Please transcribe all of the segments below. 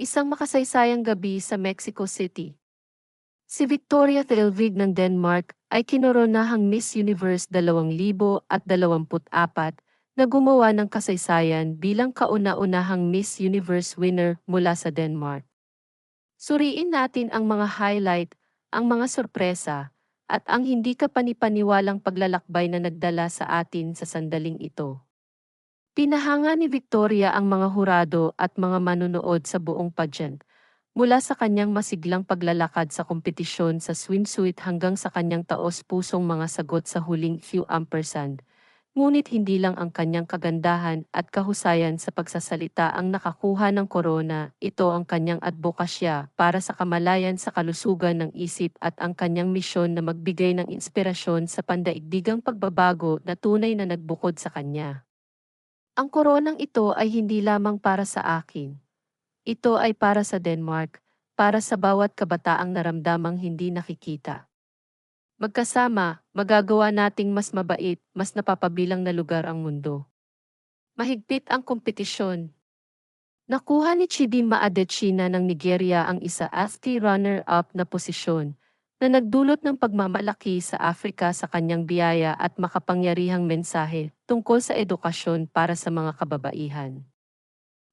Isang makasaysayang gabi sa Mexico City. Si Victoria Thelvig ng Denmark ay kinoronahang Miss Universe 2024 na gumawa ng kasaysayan bilang kauna-unahang Miss Universe winner mula sa Denmark. Suriin natin ang mga highlight, ang mga sorpresa, at ang hindi kapanipaniwalang paglalakbay na nagdala sa atin sa sandaling ito. Pinahanga ni Victoria ang mga hurado at mga manunood sa buong pageant, mula sa kanyang masiglang paglalakad sa kompetisyon sa swimsuit hanggang sa kanyang taos-pusong mga sagot sa huling few ampersand. Ngunit hindi lang ang kanyang kagandahan at kahusayan sa pagsasalita ang nakakuha ng korona, ito ang kanyang advokasya para sa kamalayan sa kalusugan ng isip at ang kanyang misyon na magbigay ng inspirasyon sa pandaigdigang pagbabago na tunay na nagbukod sa kanya. Ang koronang ito ay hindi lamang para sa akin. Ito ay para sa Denmark, para sa bawat kabataang naramdamang hindi nakikita. Magkasama, magagawa nating mas mabait, mas napapabilang na lugar ang mundo. Mahigpit ang kompetisyon. Nakuha ni Chidinma Adetshina ng Nigeria ang isa AFC runner-up na posisyon na nagdulot ng pagmamalaki sa Afrika sa kanyang biyaya at makapangyarihang mensahe tungkol sa edukasyon para sa mga kababaihan.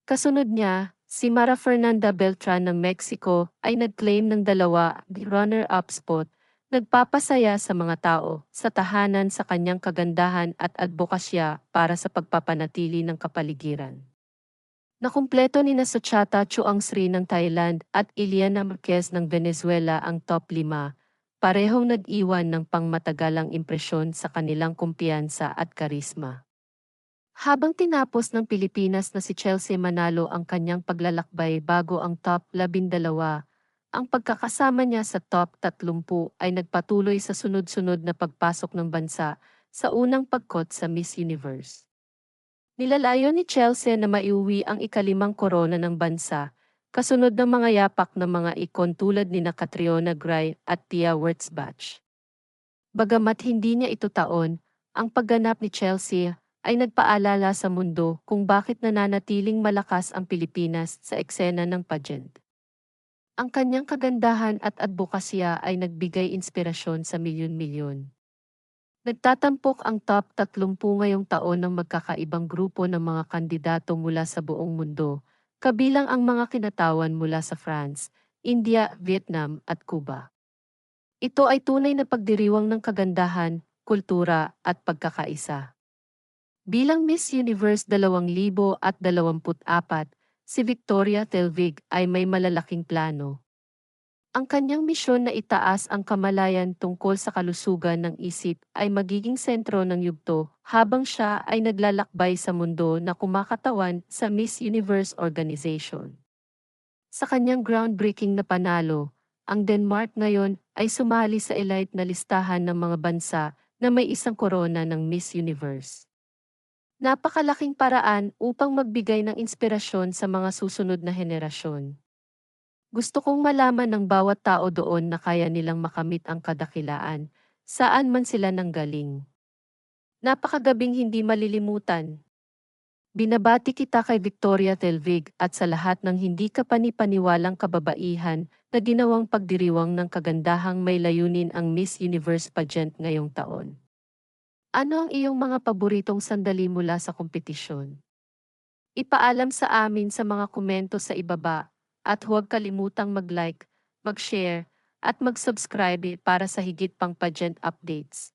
Kasunod niya, si Mara Fernanda Beltran ng Mexico ay nag-claim ng dalawa runner-up spot Nagpapasaya sa mga tao sa tahanan sa kanyang kagandahan at advokasya para sa pagpapanatili ng kapaligiran. Nakumpleto ni na Suchata Chuang Sri ng Thailand at Iliana Marquez ng Venezuela ang top 5, parehong nag-iwan ng pangmatagalang impresyon sa kanilang kumpiyansa at karisma. Habang tinapos ng Pilipinas na si Chelsea Manalo ang kanyang paglalakbay bago ang top 12, ang pagkakasama niya sa top 30 ay nagpatuloy sa sunod-sunod na pagpasok ng bansa sa unang pagkot sa Miss Universe. Nilalayo ni Chelsea na maiuwi ang ikalimang korona ng bansa, kasunod ng mga yapak ng mga ikon tulad ni na Catriona Gray at Tia Wurtzbach. Bagamat hindi niya ito taon, ang pagganap ni Chelsea ay nagpaalala sa mundo kung bakit nananatiling malakas ang Pilipinas sa eksena ng pageant. Ang kanyang kagandahan at advokasya ay nagbigay inspirasyon sa milyon-milyon. Nagtatampok ang top 30 ngayong taon ng magkakaibang grupo ng mga kandidato mula sa buong mundo, kabilang ang mga kinatawan mula sa France, India, Vietnam at Cuba. Ito ay tunay na pagdiriwang ng kagandahan, kultura at pagkakaisa. Bilang Miss Universe 2024, si Victoria Telvig ay may malalaking plano. Ang kanyang misyon na itaas ang kamalayan tungkol sa kalusugan ng isip ay magiging sentro ng yugto habang siya ay naglalakbay sa mundo na kumakatawan sa Miss Universe Organization. Sa kanyang groundbreaking na panalo, ang Denmark ngayon ay sumali sa elite na listahan ng mga bansa na may isang korona ng Miss Universe. Napakalaking paraan upang magbigay ng inspirasyon sa mga susunod na henerasyon. Gusto kong malaman ng bawat tao doon na kaya nilang makamit ang kadakilaan, saan man sila nanggaling. Napakagabing hindi malilimutan. Binabati kita kay Victoria Telvig at sa lahat ng hindi kapanipaniwalang kababaihan na ginawang pagdiriwang ng kagandahang may layunin ang Miss Universe pageant ngayong taon. Ano ang iyong mga paboritong sandali mula sa kompetisyon? Ipaalam sa amin sa mga komento sa ibaba at huwag kalimutang mag-like, mag-share, at mag-subscribe para sa higit pang pageant updates.